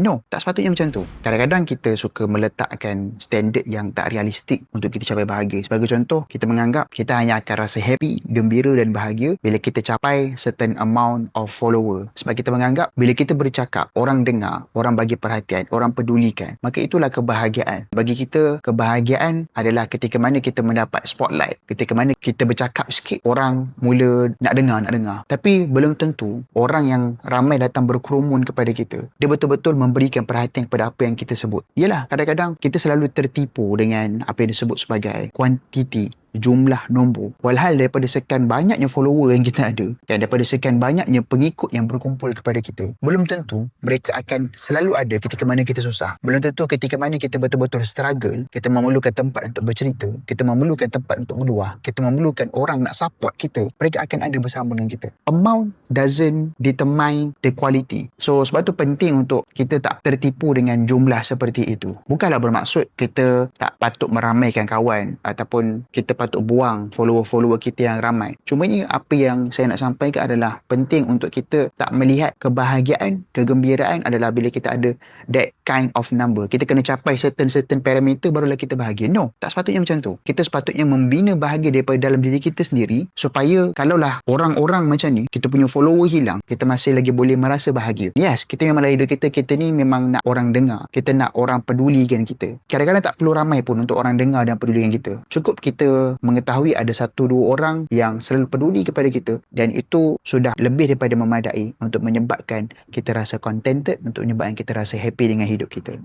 No, tak sepatutnya macam tu. Kadang-kadang kita suka meletakkan standard yang tak realistik untuk kita capai bahagia. Sebagai contoh, kita menganggap kita hanya akan rasa happy, gembira dan bahagia bila kita capai certain amount of follower. Sebab kita menganggap bila kita bercakap, orang dengar, orang bagi perhatian, orang pedulikan, maka itulah kebahagiaan. Bagi kita, kebahagiaan adalah ketika mana kita mendapat spotlight. Ketika mana kita bercakap sikit, orang mula nak dengar, nak dengar. Tapi belum tentu orang yang ramai datang berkerumun kepada kita, dia betul-betul memberikan perhatian kepada apa yang kita sebut. Yalah, kadang-kadang kita selalu tertipu dengan apa yang disebut sebagai kuantiti jumlah nombor. Walhal daripada sekian banyaknya follower yang kita ada dan daripada sekian banyaknya pengikut yang berkumpul kepada kita, belum tentu mereka akan selalu ada ketika mana kita susah. Belum tentu ketika mana kita betul-betul struggle, kita memerlukan tempat untuk bercerita, kita memerlukan tempat untuk meluah, kita memerlukan orang nak support kita, mereka akan ada bersama dengan kita. Amount doesn't determine the quality. So sebab tu penting untuk kita tak tertipu dengan jumlah seperti itu. Bukanlah bermaksud kita tak patut meramaikan kawan ataupun kita patut buang follower-follower kita yang ramai. Cuma ni apa yang saya nak sampaikan adalah penting untuk kita tak melihat kebahagiaan, kegembiraan adalah bila kita ada that kind of number. Kita kena capai certain-certain parameter barulah kita bahagia. No, tak sepatutnya macam tu. Kita sepatutnya membina bahagia daripada dalam diri kita sendiri supaya kalaulah orang-orang macam ni, kita punya follower hilang, kita masih lagi boleh merasa bahagia. Yes, kita memang hidup kita, kita ni memang nak orang dengar. Kita nak orang pedulikan kita. Kadang-kadang tak perlu ramai pun untuk orang dengar dan pedulikan kita. Cukup mengetahui ada satu dua orang yang selalu peduli kepada kita dan itu sudah lebih daripada memadai untuk menyebabkan kita rasa contented untuk menyebabkan kita rasa happy dengan hidup kita.